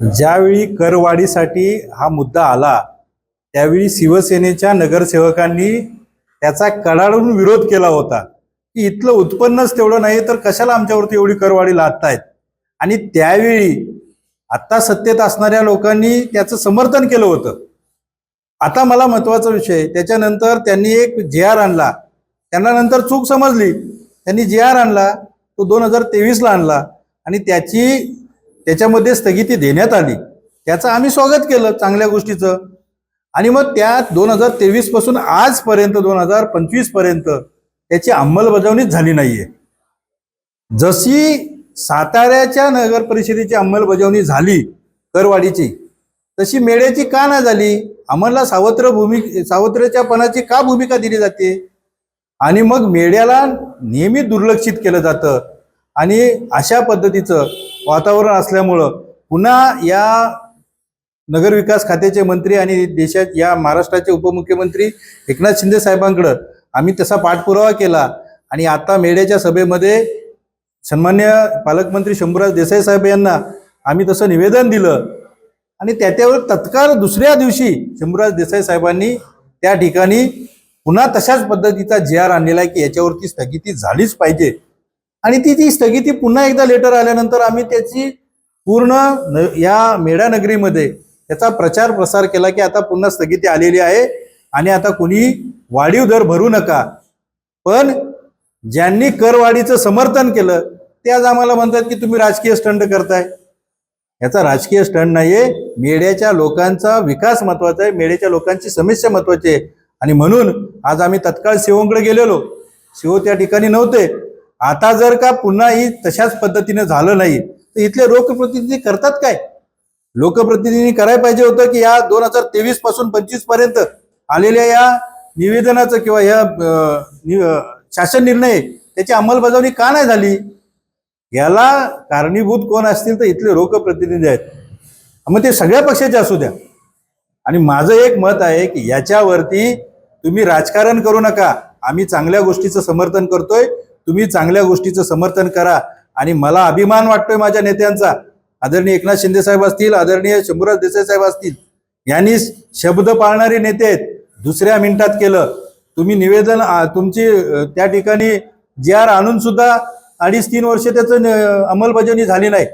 ज्यावेळी करवाढीसाठी हा मुद्दा आला त्यावेळी शिवसेनेच्या नगरसेवकांनी त्याचा कडाडून विरोध केला होता. की इथलं उत्पन्नच तेवढं नाही तर कशाला आमच्यावरती एवढी करवाढी लादतायत? आणि त्यावेळी आत्ता सत्तेत असणाऱ्या लोकांनी त्याचं समर्थन केलं होतं. आता मला महत्त्वाचा विषय त्याच्यानंतर त्यांनी एक जे आर आणला. त्यांना नंतर चूक समजली. त्यांनी जे आर आणला तो दोन हजार तेवीसला आणला. आणि त्याची त्याच्यामध्ये स्थगिती देण्यात आली. त्याचं आम्ही स्वागत केलं चांगल्या गोष्टीचं. आणि मग त्या दोन हजार तेवीसपासून आजपर्यंत दोन हजार पंचवीसपर्यंत त्याची अंमलबजावणीच झाली नाहीये. जशी साताऱ्याच्या नगर परिषदेची अंमलबजावणी झाली करवाडीची तशी मेळ्याची का नाही झाली? आम्हाला सावत्र भूमी सावत्रच्या पणाची का भूमिका दिली जाते? आणि मग मेढ्याला नेहमी दुर्लक्षित केलं जातं. आणि अशा पद्धतीचं वातावरण असल्यामुळं पुन्हा या नगरविकास खात्याचे मंत्री आणि देशात या महाराष्ट्राचे उपमुख्यमंत्री एकनाथ शिंदे साहेबांकडं आम्ही तसा पाठपुरावा केला. आणि आता मेड्याच्या सभेमध्ये सन्मान्य पालकमंत्री शंभूराज देसाई साहेब यांना आम्ही तसं निवेदन दिलं. आणि त्याच्यावर तत्काळ दुसऱ्या दिवशी शंभूराज देसाई साहेबांनी त्या ठिकाणी पुन्हा तशाच पद्धतीचा जे आर आणलेला आहे की याच्यावरती स्थगिती झालीच पाहिजे. आणि ती ती स्थगिती पुन्हा एकदा लेटर आल्यानंतर आम्ही त्याची पूर्ण न या मेढा नगरीमध्ये त्याचा प्रचार प्रसार केला की आता पुन्हा स्थगिती आलेली आहे आणि आता कुणी वाढीव दर भरू नका. पण ज्यांनी करवाढीचं समर्थन केलं ते आज आम्हाला म्हणतात की तुम्ही राजकीय स्टंट करताय. याचा राजकीय स्टंट नाहीये मेढ्याच्या लोकांचा विकास महत्त्वाचा आहे मेढ्याच्या लोकांची समस्या महत्वाची आहे. आणि म्हणून आज आम्ही तत्काळ शिवंकडे गेलेलो. शिव त्या ठिकाणी नव्हते. आता जर का पुन्हा ही तशाच पद्धतीने झालं नाही तर इथले लोकप्रतिनिधी करतात काय? लोकप्रतिनिधींनी करायला पाहिजे होतं की या दोन हजार तेवीसपासून पंचवीसपर्यंत आलेल्या या निवेदनाचं किंवा या शासन निर्णय त्याची अंमलबजावणी का नाही झाली? याला कारणीभूत कोण असतील तर इथले लोकप्रतिनिधी आहेत. मग ते सगळ्या पक्षाचे असू द्या. आणि माझं एक मत आहे की याच्यावरती तुम्ही राजकारण करू नका. आम्ही चांगल्या गोष्टीचं समर्थन करतोय. तुम्ही चांगल्या गोष्टीचं समर्थन करा आणि मला अभिमान वाटतोय माझ्या नेत्यांचा. आदरणीय एकनाथ शिंदे साहेब असतील आदरणीय शंभूराज देसाई साहेब असतील यांनी शब्द पाळणारे नेते आहेत. दुसऱ्या मिनिटात केलं. तुम्ही निवेदन तुमची त्या ठिकाणी जे आर आणून सुद्धा अडीच तीन वर्ष त्याचं अंमलबजावणी झाली नाही.